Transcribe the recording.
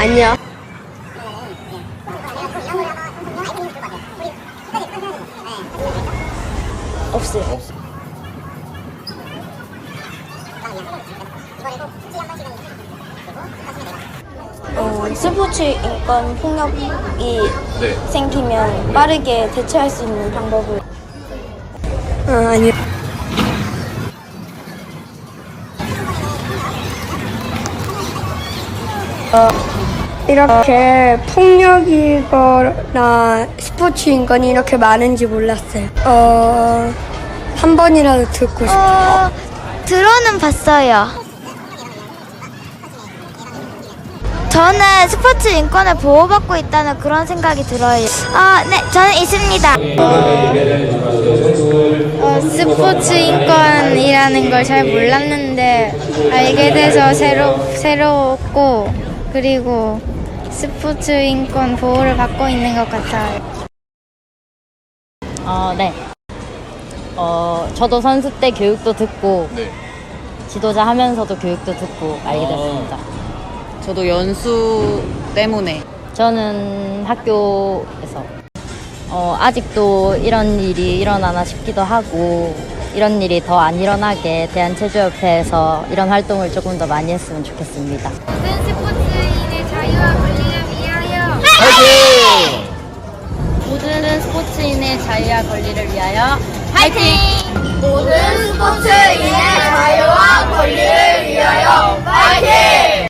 아니야. 없어요. 어, 스포츠 인권 폭력이 네. 생기면 빠르게 대처할 수 있는 방법을. 어, 아니요. 어, 이렇게 폭력이거나 스포츠 인권이 이렇게 많은지 몰랐어요. 어, 한 번이라도 듣고 싶어요. 어, 들어는 봤어요. 저는 스포츠 인권을 보호받고 있다는 그런 생각이 들어요. 아, 네, 저는 있습니다. 어, 스포츠 인권이라는 걸 잘 몰랐는데 알게 돼서 새로 새로웠고 그리고 스포츠 인권 보호를 받고 있는 것 같아요. 어, 네. 어, 저도 선수 때 교육도 듣고 네. 지도자 하면서도 교육도 듣고 알게 됐습니다. 저도 연수 때문에 저는 학교에서 어, 아직도 이런 일이 일어나나 싶기도 하고 이런 일이 더 안 일어나게 대한체조협회에서 이런 활동을 조금 더 많이 했으면 좋겠습니다. 모든 스포츠 자유와 권리를 위하여 화이팅! 모든 스포츠인의